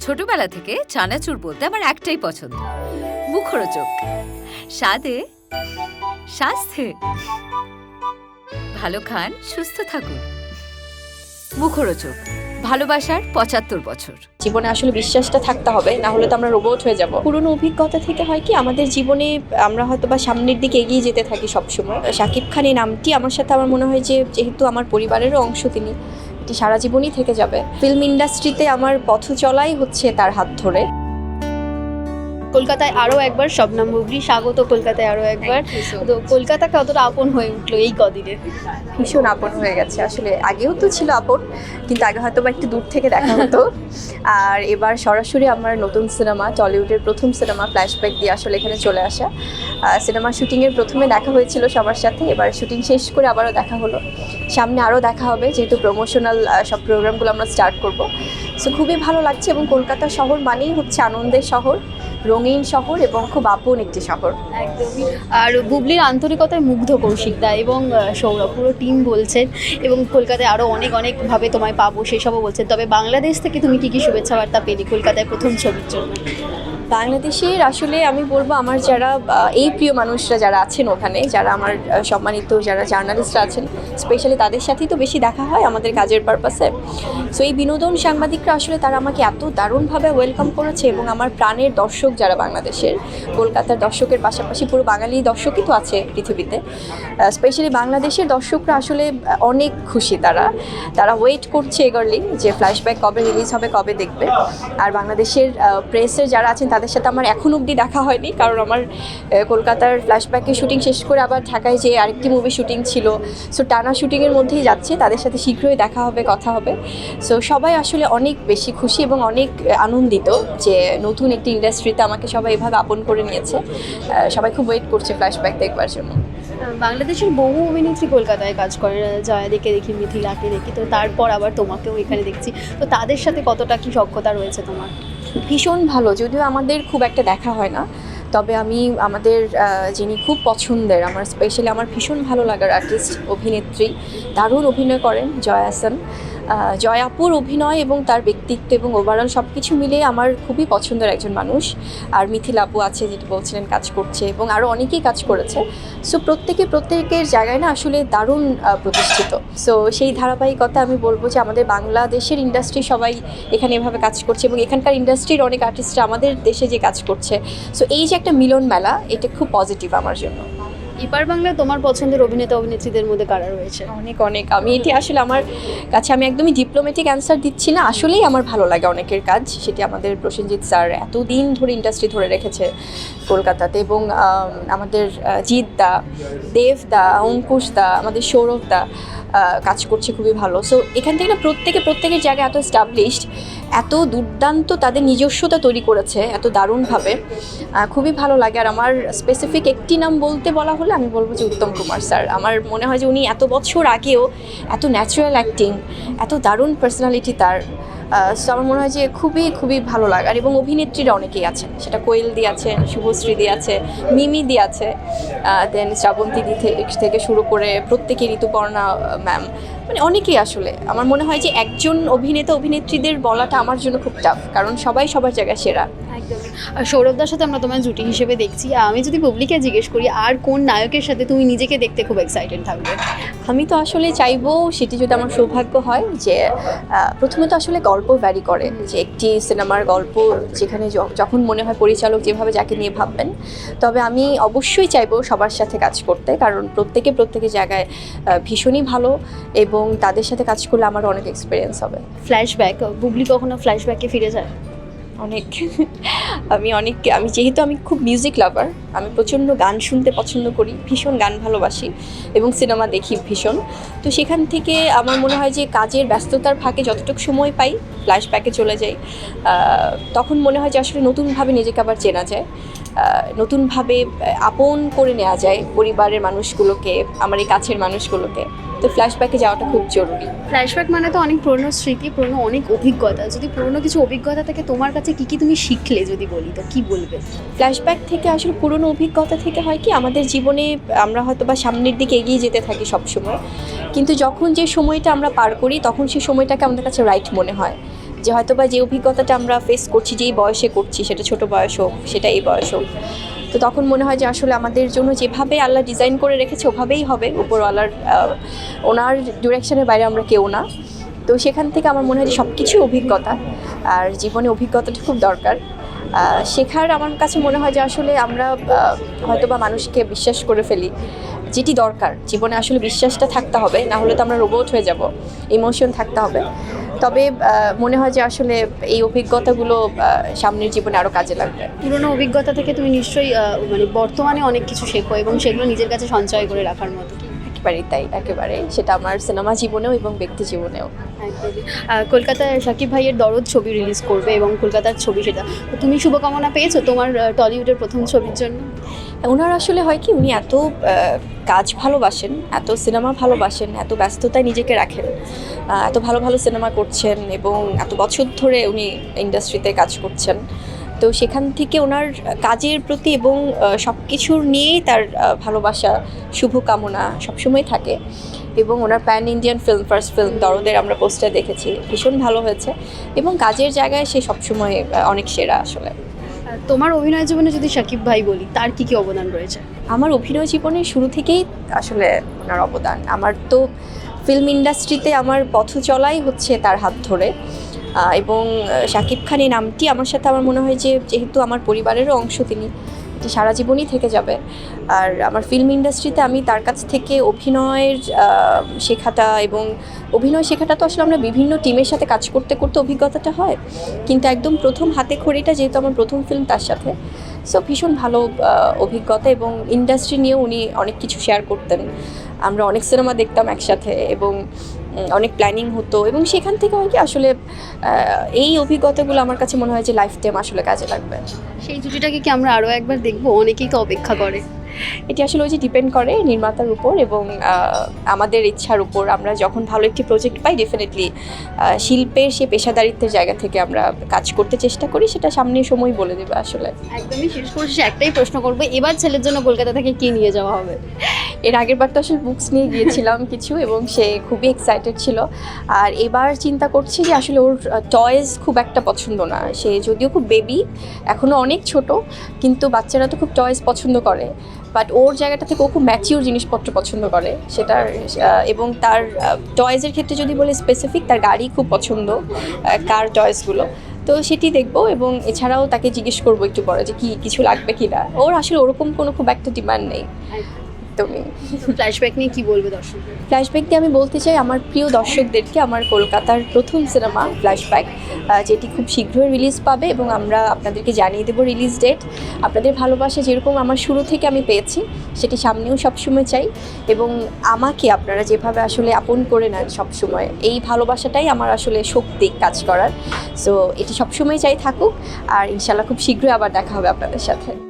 ছোটবেলা থেকে চানাচুর বলতে আমার একটাই পছন্দ। মুখরোচক। স্বাদে স্বাস্থ্যে ভালো খান, সুস্থ থাকুন। মুখরোচক। ভালোবাসার পঁচাত্তর বছর। জীবনে আসলে বিশ্বাসটা থাকতে হবে, না হলে তো আমরা রোবট হয়ে যাব। পুরনো অভিজ্ঞতা থেকে হয় কি, আমাদের জীবনে আমরা হয়তো বা সামনের দিকে এগিয়ে যেতে থাকি সবসময়। শাকিব খান এই নামটি আমার সাথে আমার মনে হয় যে, যেহেতু আমার পরিবারেরও অংশ তিনি এটি সারা জীবনই থেকে যাবে। ফিল্ম ইন্ডাস্ট্রিতে আমার পথ চলাই হচ্ছে তার হাত ধরে। কলকাতায় আরও একবার শবনম বুবলি স্বাগত কলকাতায় আরও একবার। তো কলকাতা কতটা আপন হয়ে উঠল এই কদিনে। ভীষণ আপন হয়ে গেছে। আসলে আগেও তো ছিল আপন কিন্তু আগে হয়তো বা একটু দূর থেকে দেখা হতো। আর এবার সরাসরি আমার নতুন সিনেমা টলিউডের প্রথম সিনেমা ফ্ল্যাশব্যাক দিয়ে আসলে এখানে চলে আসা। সিনেমা শুটিংয়ের প্রথমে দেখা হয়েছিল সবার সাথে এবার শুটিং শেষ করে আবারও দেখা হলো। সামনে আরও দেখা হবে যেহেতু প্রমোশনাল সব প্রোগ্রামগুলো আমরা স্টার্ট করব। সো খুবই ভালো লাগছে এবং কলকাতা শহর মানেই হচ্ছে আনন্দের শহর। রঙিন শহর এবং খুব আপন একটি শহর। একদমই। আর বুবলির আন্তরিকতায় মুগ্ধ কৌশিকদা এবং সৌরভ, পুরো টিম বলছেন এবং কলকাতায় আরও অনেক অনেকভাবে তোমায় পাবো, সেসবও বলছেন। তবে বাংলাদেশ থেকে তুমি কী কী শুভেচ্ছা বার্তা পেলি কলকাতায় প্রথম ছবির জন্য? বাংলাদেশের আসলে আমি বলব আমার যারা এই প্রিয় মানুষরা যারা আছেন ওখানে, যারা আমার সম্মানিত যারা জার্নালিস্টরা আছেন স্পেশালি তাদের সাথেই তো বেশি দেখা হয় আমাদের কাজের পারপাসে সো এই বিনোদন সাংবাদিকরা আসলে তারা আমাকে এত দারুণভাবে ওয়েলকাম করেছে এবং আমার প্রাণের দর্শক যারা বাংলাদেশের, কলকাতার দর্শকের পাশাপাশি পুরো বাঙালি দর্শকই তো আছে পৃথিবীতে। স্পেশালি বাংলাদেশের দর্শকরা আসলে অনেক খুশি তারা। তারা ওয়েট করছে এগারলি যে ফ্ল্যাশব্যাক কবে রিলিজ হবে, কবে দেখবে। আর বাংলাদেশের প্রেসের যারা আছেন তাদের সাথে আমার এখন অবধি দেখা হয়নি, কারণ আমার কলকাতার ফ্ল্যাশব্যাকের শুটিং শেষ করে আবার ঢাকায় যে আরেকটি মুভি শুটিং ছিল। সো টানা শুটিংয়ের মধ্যেই যাচ্ছে, তাদের সাথে শীঘ্রই দেখা হবে, কথা হবে। সো সবাই আসলে অনেক বেশি খুশি এবং অনেক আনন্দিত যে নতুন একটি ইন্ডাস্ট্রিতে আমাকে সবাই এভাবে আপন করে নিয়েছে। সবাই খুব ওয়েট করছে ফ্ল্যাশব্যাক দেখবার জন্য। বাংলাদেশের বহু অভিনেত্রী কলকাতায় কাজ করে জয়াদিকে দেখি, মিথিলাকে দেখি, তো তারপর আবার তোমাকেও এখানে দেখছি। তো তাদের সাথে কতটা কি সক্ষতা রয়েছে তোমার? ভীষণ ভালো, যদিও আমাদের খুব একটা দেখা হয় না। তবে আমি, আমাদের যিনি খুব পছন্দের, আমার স্পেশালি আমার ভীষণ ভালো লাগার আর্টিস্ট অভিনেত্রী, দারুণ অভিনয় করেন জয়াসন জয়াপুর অভিনয় এবং তার ব্যক্তিত্ব এবং ওভারঅল সব কিছু মিলিয়ে আমার খুবই পছন্দের একজন মানুষ। আর মিথিল আপু আছে যেটি বলছিলেন কাজ করছে এবং আরও অনেকেই কাজ করেছে। সো প্রত্যেকে প্রত্যেকের জায়গায় না আসলে দারুণ প্রতিষ্ঠিত। সো সেই ধারাবাহিকতা আমি বলব যে আমাদের বাংলাদেশের ইন্ডাস্ট্রি সবাই এখানে এভাবে কাজ করছে এবং এখানকার ইন্ডাস্ট্রির অনেক আর্টিস্টরা আমাদের দেশে যে কাজ করছে। সো এই যে একটা মিলন মেলা এটা খুব পজিটিভ আমার জন্য। এপার বাংলা তোমার পছন্দের অভিনেতা, অভিনেত্রীদের মধ্যে কারা রয়েছে? অনেক অনেক। আমি এটি আসলে আমার কাছে আমি একদমই ডিপ্লোম্যাটিক অ্যান্সার দিচ্ছি না। আসলেই আমার ভালো লাগে অনেকের কাজ, সেটি আমাদের প্রসেনজিৎ স্যার এতদিন ধরে ইন্ডাস্ট্রি ধরে রেখেছে কলকাতাতে এবং আমাদের জিৎ দা, দেব দা, অঙ্কুশ দা, আমাদের সৌরভ দা কাজ করছে খুবই ভালো। সো এখান থেকে না প্রত্যেকে, প্রত্যেকের জায়গায় এত স্টাবলিশড এত দুর্দান্ত তাদের নিজস্বতা তৈরি করেছে, এত দারুণভাবে। খুবই ভালো লাগে। আর আমার স্পেসিফিক একটি নাম বলতে বলা হলে আমি বলব যে উত্তম কুমার স্যার। আমার মনে হয় যে উনি এত বছর আগেও এত ন্যাচারাল অ্যাক্টিং এত দারুণ পার্সোনালিটি তার। সো আমার মনে হয় যে খুবই খুবই ভালো লাগার এবং অভিনেত্রীরা অনেকেই আছেন। সেটা কোয়েল দি আছেন শুভশ্রী দি আছে, মিমি দি আছে। দেন শ্রাবন্তী দি থেকে শুরু করে প্রত্যেকে ঋতুপর্ণা ম্যাম মানে অনেকেই আসলে। আমার মনে হয় যে একজন অভিনেতা অভিনেত্রীদের বলাটা আমার জন্য খুব টাফ কারণ সবাই সবার জায়গায় সেরা। সৌরভদার সাথে আমরা তোমার জুটি হিসেবে দেখছি। আমি যদি পাবলিকে জিজ্ঞেস করি আর কোন নায়কের সাথে তুমি নিজেকে দেখতে খুব এক্সাইটেড থাকবে? আমি তো আসলে চাইব সেটি যদি আমার সৌভাগ্য হয় যে আহ, প্রথমে তো আসলে গল্প ভ্যারি করে। যে একটি সিনেমার গল্প যেখানে যখন মনে হয় পরিচালক যেভাবে যাকে নিয়ে ভাববেন তবে আমি অবশ্যই চাইব সবার সাথে কাজ করতে কারণ প্রত্যেকে প্রত্যেকের জায়গায় ভীষণই ভালো এবং তাদের সাথে কাজ করলে আমার অনেক এক্সপিরিয়েন্স হবে। ফ্ল্যাশব্যাক বুবলি কখনো ফ্ল্যাশব্যাকে ফিরে যায়? অনেক। আমি অনেক আমি যেহেতু আমি খুব মিউজিক লাভার আমি প্রচণ্ড গান শুনতে পছন্দ করি ভীষণ গান ভালোবাসি এবং সিনেমা দেখি ভীষণ। তো সেখান থেকে আমার মনে হয় যে কাজের ব্যস্ততার ফাঁকে যতটুকু সময় পাই ফ্ল্যাশব্যাকে চলে যাই। তখন মনে হয় যে আসলে নতুনভাবে নিজেকে আবার চেনা যায়। নতুনভাবে আপন করে নেওয়া যায় পরিবারের মানুষগুলোকে আমার এই কাছের মানুষগুলোকে। তো ফ্ল্যাশব্যাকে যাওয়াটা খুব জরুরি। ফ্ল্যাশব্যাক মানে তো অনেক পুরনো স্মৃতি পুরনো অনেক অভিজ্ঞতা। যদি পুরনো কিছু অভিজ্ঞতা থেকে তোমার কাছে কি কি তুমি শিখলে যদি বলি তো কি বলবে? ফ্ল্যাশব্যাক থেকে আসলে পুরনো অভিজ্ঞতা থেকে হয় কি আমাদের জীবনে আমরা হয়তো বা সামনের দিকে এগিয়ে যেতে থাকি সবসময়। কিন্তু যখন যে সময়টা আমরা পার করি তখন সেই সময়টাকে আমাদের কাছে রাইট মনে হয়। যে হয়তো বা যে অভিজ্ঞতাটা আমরা ফেস করছি যেই বয়সে করছি সেটা ছোট বয়স হোক সেটা এই বয়স হোক। তো তখন মনে হয় যে আসলে আমাদের জন্য যেভাবে আল্লাহ ডিজাইন করে রেখেছে, ওভাবেই হবে। উপরওয়ালার ওনার ডিরেকশনের বাইরে আমরা কেউ না। তো সেখান থেকে আমার মনে হয় যে সব কিছু অভিজ্ঞতা। আর জীবনে অভিজ্ঞতাটা খুব দরকার। শেখার আমার কাছে মনে হয় যে আসলে আমরা আহ, হয়তোবা মানুষকে বিশ্বাস করে ফেলি। যেটি দরকার জীবনে আসলে বিশ্বাসটা থাকতে হবে না হলে তো আমরা রোবট হয়ে যাব ইমোশন থাকতে হবে। তবে মনে হয় যে আসলে এই অভিজ্ঞতাগুলো সামনের জীবনে আরও কাজে লাগবে। পুরনো অভিজ্ঞতা থেকে তুমি নিশ্চয়ই মানে বর্তমানে অনেক কিছু শেখো এবং সেগুলো নিজের কাছে সঞ্চয় করে রাখার মতো। একেবারেই তাই একেবারে। সেটা আমার সিনেমা জীবনেও এবং ব্যক্তি জীবনেও। কলকাতায় সাকিব ভাইয়ের দরদ ছবি রিলিজ করবে এবং কলকাতার ছবি সেটা। তো তুমি শুভকামনা পেয়েছ তোমার টলিউডের প্রথম ছবির জন্য? ওনার আসলে হয় কি উনি এত কাজ ভালোবাসেন এত সিনেমা ভালোবাসেন এত ব্যস্ততায় নিজেকে রাখেন এত ভালো ভালো সিনেমা করছেন এবং এত বছর ধরে উনি ইন্ডাস্ট্রিতে কাজ করছেন। তো সেখান থেকে ওনার কাজের প্রতি এবং সব কিছুর নিয়েই তার ভালোবাসা শুভকামনা সবসময় থাকে। এবং ওনার pan Indian film first film দরদের আমরা পোস্টার দেখেছি। ভীষণ ভালো হয়েছে। এবং কাজের জায়গায় সে সবসময় অনেক সেরা আসলে। তোমার অভিনয় জীবনে যদি সাকিব ভাই বলি তার কি কি অবদান রয়েছে? আমার অভিনয় জীবনের শুরু থেকেই আসলে ওনার অবদান। আমার তো ফিল্ম ইন্ডাস্ট্রিতে আমার পথ চলাই হচ্ছে তার হাত ধরে। এবং শাকিব খান এই নামটি আমার সাথে আমার মনে হয় যে যেহেতু আমার পরিবারেরও অংশ তিনি এটি সারা জীবনই থেকে যাবে। আর আমার ফিল্ম ইন্ডাস্ট্রিতে আমি তার কাছ থেকে অভিনয়ের শেখাটা এবং অভিনয় শেখাটা তো আসলে আমরা বিভিন্ন টিমের সাথে কাজ করতে করতে অভিজ্ঞতাটা হয়। কিন্তু একদম প্রথম হাতে খড়িটা যেহেতু আমার প্রথম ফিল্ম তার সাথে। সো ভীষণ ভালো অভিজ্ঞতা এবং ইন্ডাস্ট্রি নিয়েও উনি অনেক কিছু শেয়ার করতেন। আমরা অনেক সিনেমা দেখতাম একসাথে এবং অনেক প্ল্যানিং হতো এবং সেখান থেকে হয় কি আসলে এই অভিজ্ঞতাগুলো আমার কাছে মনে হয় যে লাইফ টাইম আসলে কাজে লাগবে। সেই জুটিটাকে কি আমরা আরও একবার দেখব? অনেকেই তো অপেক্ষা করে। এটি আসলে ওই যে ডিপেন্ড করে নির্মাতার উপর এবং আমাদের ইচ্ছার উপর। আমরা যখন ভালো একটি প্রজেক্ট পাই ডেফিনেটলি শিল্পের সে পেশাদারিত্বের জায়গা থেকে আমরা কাজ করতে চেষ্টা করি সেটা সামনের সময় বলে দেবে আসলে। একদমই শেষ করছি একটাই প্রশ্ন করব এবার ছেলের জন্য কলকাতা থেকে কি নিয়ে যাওয়া হবে? এর আগের বার তো আসলে বুকস নিয়ে গিয়েছিলাম কিছু এবং সে খুবই এক্সাইটেড ছিল। আর এবার চিন্তা করছি যে আসলে ওর টয়েস খুব একটা পছন্দ না। সে যদিও খুব বেবি এখনও অনেক ছোট কিন্তু বাচ্চারা তো খুব টয়েস পছন্দ করে। বাট ওর জায়গাটা থেকে ও খুব ম্যাচিওর জিনিসপত্র পছন্দ করে। সেটার এবং তার টয়েজের ক্ষেত্রে যদি বলে স্পেসিফিক তার গাড়ি খুব পছন্দ কার টয়েসগুলো তো সেটি দেখব এবং এছাড়াও তাকে জিজ্ঞেস করব একটু পরে যে কি, কিছু লাগবে কি না ওর আসলে ওরকম কোনো খুব একটা ডিমান্ড নেই। একদমই। ফ্ল্যাশব্যাক নিয়ে কি বলবে দর্শক? ফ্ল্যাশব্যাক দিয়ে আমি বলতে চাই আমার প্রিয় দর্শকদেরকে আমার কলকাতার প্রথম সিনেমা ফ্ল্যাশব্যাক যেটি খুব শীঘ্রই রিলিজ পাবে এবং আমরা আপনাদেরকে জানিয়ে দেবো রিলিজ ডেট আপনাদের ভালোবাসা যেরকম আমার শুরু থেকে আমি পেয়েছি সেটি সামনেও সবসময় চাই এবং আমাকে আপনারা যেভাবে আসলে আপন করে নেন সবসময় এই ভালোবাসাটাই আমার আসলে শক্তি কাজ করার। সো এটি সবসময় চাই থাকুক আর ইনশাল্লাহ খুব শীঘ্রই আবার দেখা হবে আপনাদের সাথে।